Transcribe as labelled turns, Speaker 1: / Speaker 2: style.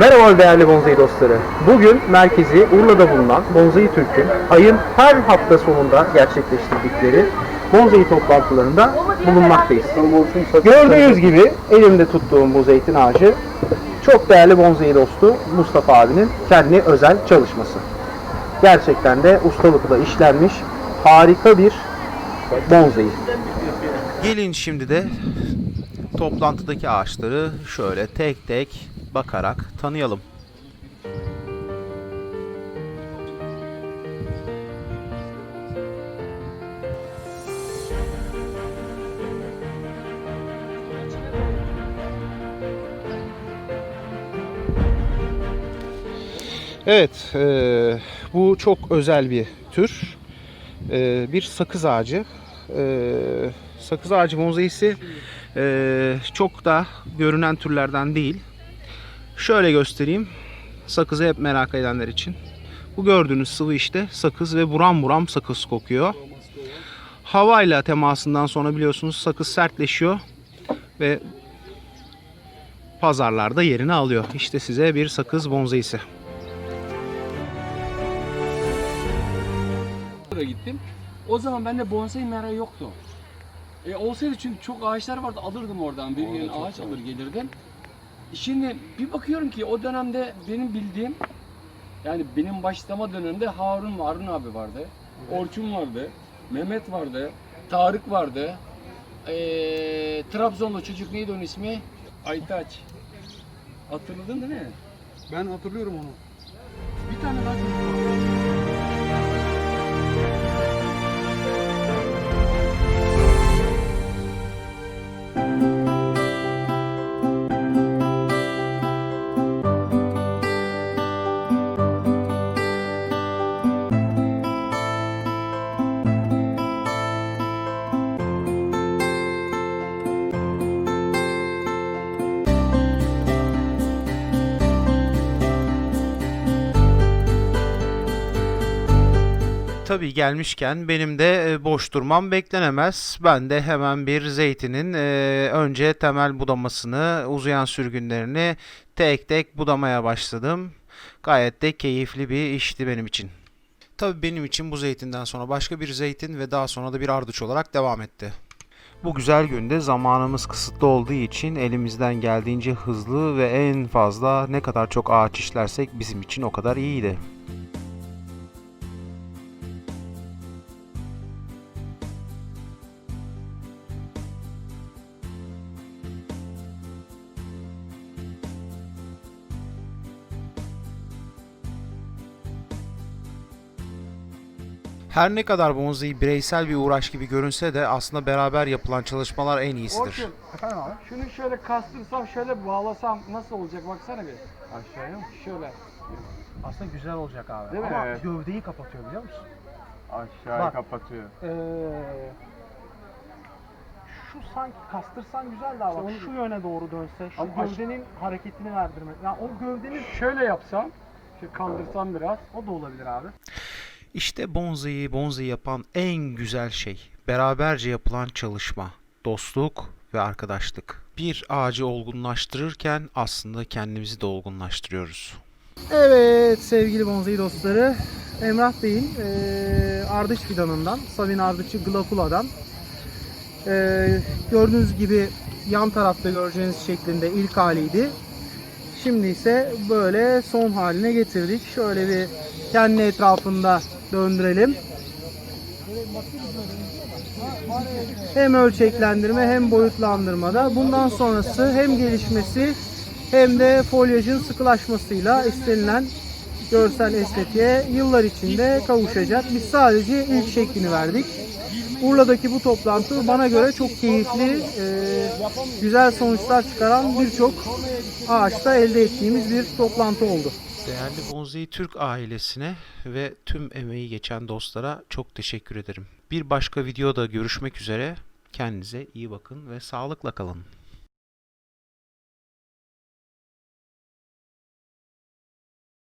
Speaker 1: Merhaba değerli bonsai dostları. Bugün merkezi Urla'da bulunan Bonsai Türk'ün ayın her hafta sonunda gerçekleştirdikleri bonsai toplantılarında bulunmaktayız. Gördüğünüz gibi elimde tuttuğum bu zeytin ağacı çok değerli bonsai dostu Mustafa abinin kendi özel çalışması. Gerçekten de ustalıkla işlenmiş harika bir bonsai.
Speaker 2: Gelin şimdi de toplantıdaki ağaçları şöyle tek tek bakarak tanıyalım. Evet, eee, bu çok özel bir tür. Eee, bir sakız ağacı. Eee, sakız ağacı mozaisi eee, çok da görünen türlerden değil. Şöyle göstereyim. Sakızı hep merak edenler için. Bu gördüğünüz sıvı işte sakız ve buram buram sakız kokuyor. Havayla temasından sonra biliyorsunuz sakız sertleşiyor ve pazarlarda yerini alıyor. İşte size bir sakız bonzaisi.
Speaker 3: gittim. O zaman bende bonsai mera yoktu. E olsaydı çünkü çok ağaçlar vardı alırdım oradan bir yeni ağaç alır gelirdim. Şimdi bir bakıyorum ki o dönemde benim bildiğim yani benim başlama döneminde Harun Harun abi vardı. Orçun vardı. Mehmet vardı. Tarık vardı. Ee, Trabzonlu çocuk neydi onun ismi? Aytaç. Hatırladın değil mi?
Speaker 4: Ben hatırlıyorum onu.
Speaker 3: Bir tane daha
Speaker 2: Tabii gelmişken benim de e, boş durmam beklenemez. Ben de hemen bir zeytinin e, önce temel budamasını, uzayan sürgünlerini tek tek budamaya başladım. Gayet de keyifli bir işti benim için. Tabii benim için bu zeytinden sonra başka bir zeytin ve daha sonra da bir ardıç olarak devam etti. Bu güzel günde zamanımız kısıtlı olduğu için elimizden geldiğince hızlı ve en fazla ne kadar çok ağaç işlersek bizim için o kadar iyiydi. Her ne kadar bonsai bireysel bir uğraş gibi görünse de aslında beraber yapılan çalışmalar en iyisidir.
Speaker 4: Orçun, efendim abi?
Speaker 3: Şunu şöyle kastırsam şöyle bağlasam nasıl olacak baksana bir.
Speaker 4: Aşağıya mı?
Speaker 3: Şöyle.
Speaker 4: Aslında güzel olacak abi.
Speaker 3: Değil mi?
Speaker 4: Ama
Speaker 3: Evet.
Speaker 4: gövdeyi kapatıyor biliyor musun?
Speaker 5: Aşağıya
Speaker 4: Bak.
Speaker 5: kapatıyor.
Speaker 4: Ee, şu sanki kastırsan güzel daha bak. Şu yöne doğru dönse, şu
Speaker 3: Ama aş-
Speaker 4: gövdenin hareketini verdirmek. Ya o gövdenin
Speaker 3: Şöyle yapsam, şu kaldırsam biraz.
Speaker 4: o da olabilir abi.
Speaker 2: İşte bonsai'yi bonsai yapan en güzel şey beraberce yapılan çalışma, dostluk ve arkadaşlık. Bir ağacı olgunlaştırırken aslında kendimizi de olgunlaştırıyoruz.
Speaker 4: Evet sevgili bonsai dostları. Emrah Bey'in eee ardıç fidanından, Savin ardıçı Glapula'dan eee, gördüğünüz gibi yan tarafta göreceğiniz şeklinde ilk haliydi. Şimdi ise böyle son haline getirdik. Şöyle bir kendi etrafında döndürelim. Hem ölçeklendirme hem boyutlandırmada. Bundan sonrası hem gelişmesi hem de folyajın sıkılaşmasıyla istenilen görsel estetiğe yıllar içinde kavuşacak. Biz sadece ilk şeklini verdik. Urla'daki bu toplantı bana göre çok keyifli, e, güzel sonuçlar çıkaran birçok ağaçta elde ettiğimiz bir toplantı oldu.
Speaker 2: Değerli Bonsai Türk ailesine ve tüm emeği geçen dostlara çok teşekkür ederim. Bir başka videoda görüşmek üzere. Kendinize iyi bakın ve sağlıkla kalın.